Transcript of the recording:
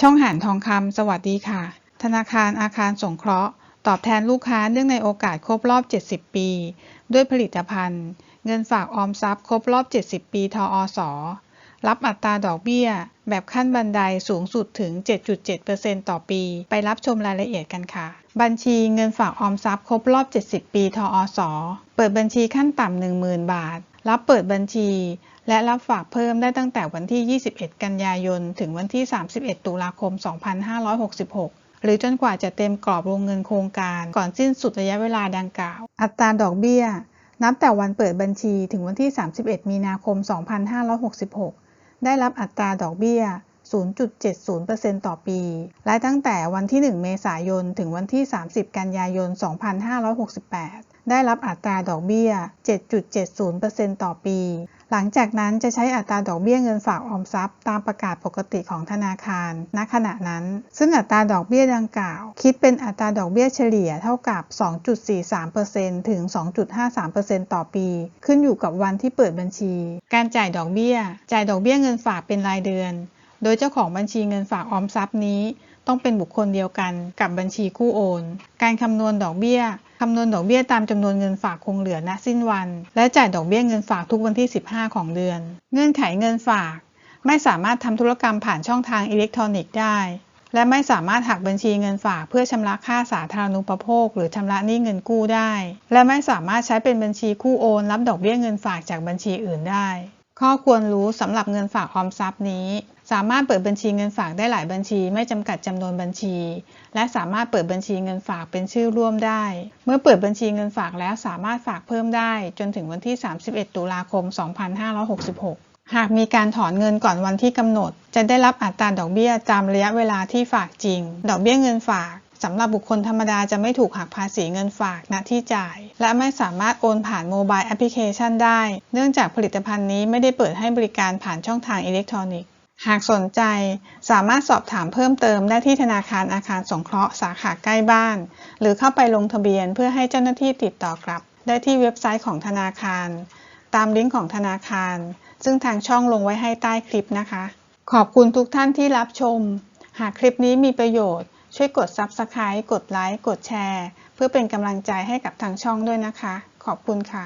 ช่องหานทองคำสวัสดีค่ะ ธนาคารอาคารสงเคราะห์ ตอบแทนลูกค้าเนื่องในโอกาสครบรอบ 70 ปี ด้วยผลิตภัณฑ์ เงินฝากออมทรัพย์ครบรอบ 70 ปี ทออสรับอัตราดอกเบี้ย แบบขั้นบันไดสูงสุดถึง 7.7%ต่อปี ไปรับชมรายละเอียดกันค่ะ บัญชีเงินฝากออมทรัพย์ครบรอบ 70 ปี ทออสเปิดบัญชีขั้นต่ำ 10,000 บาท รับเปิดบัญชี และรับฝากเพิ่มได้ตั้งแต่วันที่ 21 กันยายน ถึงวันที่ 31 ตุลาคม 2566 หรือจนกว่าจะเต็มกรอบวงเงินโครงการก่อนสิ้นสุดระยะเวลาดังกล่าว อัตราดอกเบี้ย นับแต่วันเปิดบัญชีถึงวันที่ 31 มีนาคม 2566 ได้รับอัตราดอกเบี้ย 0.70%ต่อปี และตั้งแต่วันที่ 1 เมษายน ถึงวันที่ 30 กันยายน 2568 ได้รับอัตราดอกเบี้ย 7.70%ต่อปี หลังจากนั้นจะใช้อัตราดอกเบี้ยเงินฝากออมทรัพย์ ตามประกาศปกติของธนาคาร ณ ขณะนั้น ซึ่งอัตราดอกเบี้ยดังกล่าว คิดเป็นอัตราดอกเบี้ยเฉลี่ยเท่ากับ 2.43%ถึง 2.53%ต่อปี ขึ้นอยู่กับวันที่เปิดบัญชี การจ่ายดอกเบี้ย จ่ายดอกเบี้ยเงินฝากเป็นรายเดือน โดยเจ้าของบัญชีเงินฝากออมทรัพย์นี้ ต้องเป็นบุคคลเดียวกันกับบัญชีคู่โอน การคำนวณดอกเบี้ยคำนวณดอกเบี้ยตามจำนวนเงินฝากคงเหลือณสิ้นวัน และจ่ายดอกเบี้ยเงินฝากทุกวันที่ 15 ของเดือน เงื่อนไขเงินฝาก ไม่สามารถทำธุรกรรมผ่านช่องทางอิเล็กทรอนิกส์ได้ และไม่สามารถหักบัญชีเงินฝากเพื่อชำระค่าสาธารณูปโภค หรือชำระหนี้เงินกู้ได้ และไม่สามารถใช้เป็นบัญชีคู่โอน รับดอกเบี้ยเงินฝากจากบัญชีอื่นได้ ข้อควรรู้สำหรับเงินฝากออมทรัพย์นี้ สามารถเปิดบัญชีเงินฝากได้หลายบัญชี ไม่จำกัดจำนวนบัญชี และสามารถเปิดบัญชีเงินฝากเป็นชื่อร่วมได้ เมื่อเปิดบัญชีเงินฝากแล้วสามารถฝากเพิ่มได้ จนถึงวันที่ 31 ตุลาคม 2566 หากมีการถอนเงินก่อนวันที่กำหนด จะได้รับอัตราดอกเบี้ยตามระยะเวลาที่ฝากจริง ดอกเบี้ยเงินฝาก สำหรับบุคคลธรรมดาจะไม่ถูกหักภาษีเงินฝากณที่จ่าย และไม่สามารถโอนผ่านโมบายแอปพลิเคชันได้ เนื่องจากผลิตภัณฑ์นี้ไม่ได้เปิดให้บริการผ่านช่องทางอิเล็กทรอนิกส์ หากสนใจ สามารถสอบถามเพิ่มเติมได้ที่ธนาคารอาคารสงเคราะห์สาขาใกล้บ้าน หรือเข้าไปลงทะเบียนเพื่อให้เจ้าหน้าที่ติดต่อกลับ ได้ที่เว็บไซต์ของธนาคาร ตามลิงก์ของธนาคาร ซึ่งทางช่องลงไว้ให้ใต้คลิปนะคะ ขอบคุณทุกท่านที่รับชม หากคลิปนี้มีประโยชน์ ช่วยกด Subscribe กดไลค์ กดแชร์ เพื่อเป็นกำลังใจให้กับทางช่องด้วยนะคะ ขอบคุณค่ะ